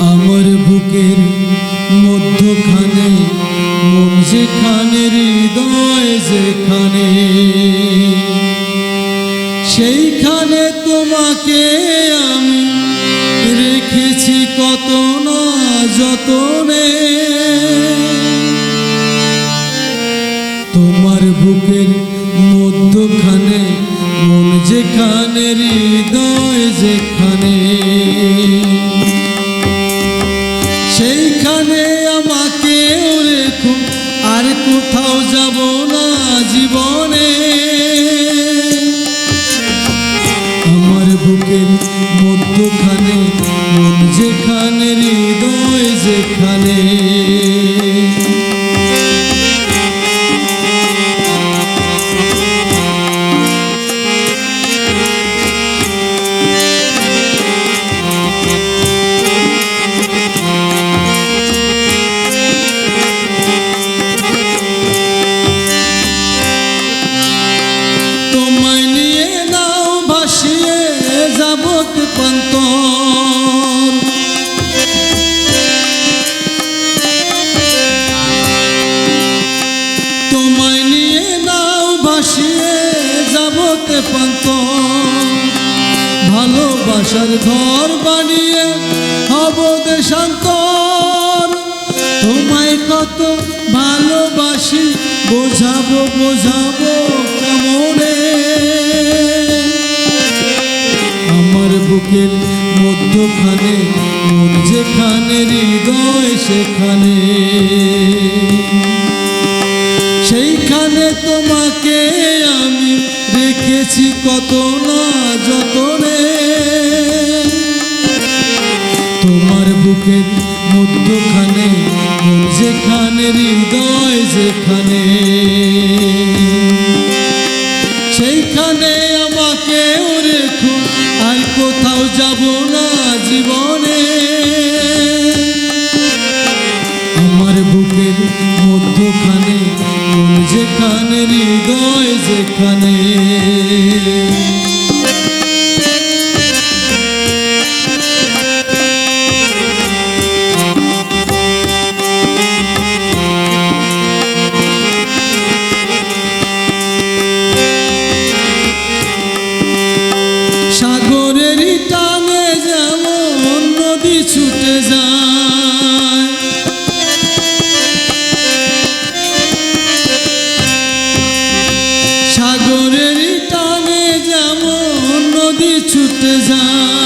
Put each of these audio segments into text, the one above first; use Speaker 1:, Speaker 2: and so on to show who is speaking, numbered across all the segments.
Speaker 1: আমার বুকের মধ্যখানে মন যেখানে হৃদয় যেখানে। সেইখানে তোমাকে আমি রেখেছি কত না যতনে। তোমার বুকের মধ্যখানে মন যেখানে হৃদয় যেখানে। আর কোথাও যাব না জীবনে। আমার বুকের মধ্যখানে মন যেখানে হৃদয় যেখানে। ভালোবাসার ঘর বানিয়ে হব দেশান্তর। তোমায় কত ভালোবাসি, বোঝাবো বোঝাবো কেমনে? আমার বুকের মধ্যখানে, মন যেখানে, হৃদয় সেখানে। সেইখানে তোমাকে আমি রেখেছি কত না যতনে বুকের মধ্যখানে যেখানে হৃদয়, যেখানে। সেইখানে আমাকে রেখো আর কোথাও যাব না জীবনে। আমার বুকের মধ্যখানে যেখানে হৃদয়, যেখানে। যায়। সাগরের টানে যেমন নদী ছুটে যায়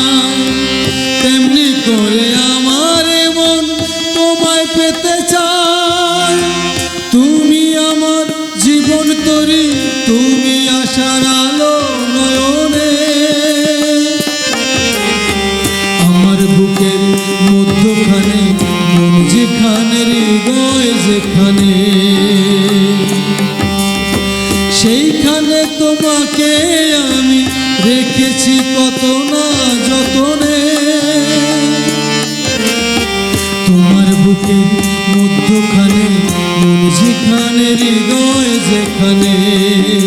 Speaker 1: যেখানে সেইখানে তোমাকে আমি রেখেছি কত না যতনে। তোমার বুকের মধ্যখানে, মন যেখানে, হৃদয় যেখানে।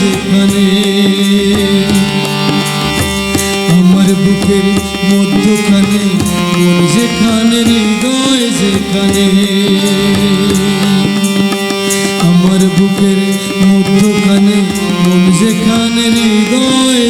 Speaker 1: যেখানে আমার বুকের মধ্যখানে মন যেখানে হৃদয় যেখানে। আমার বুকের মধ্যখানে মন যেখানে হৃদয়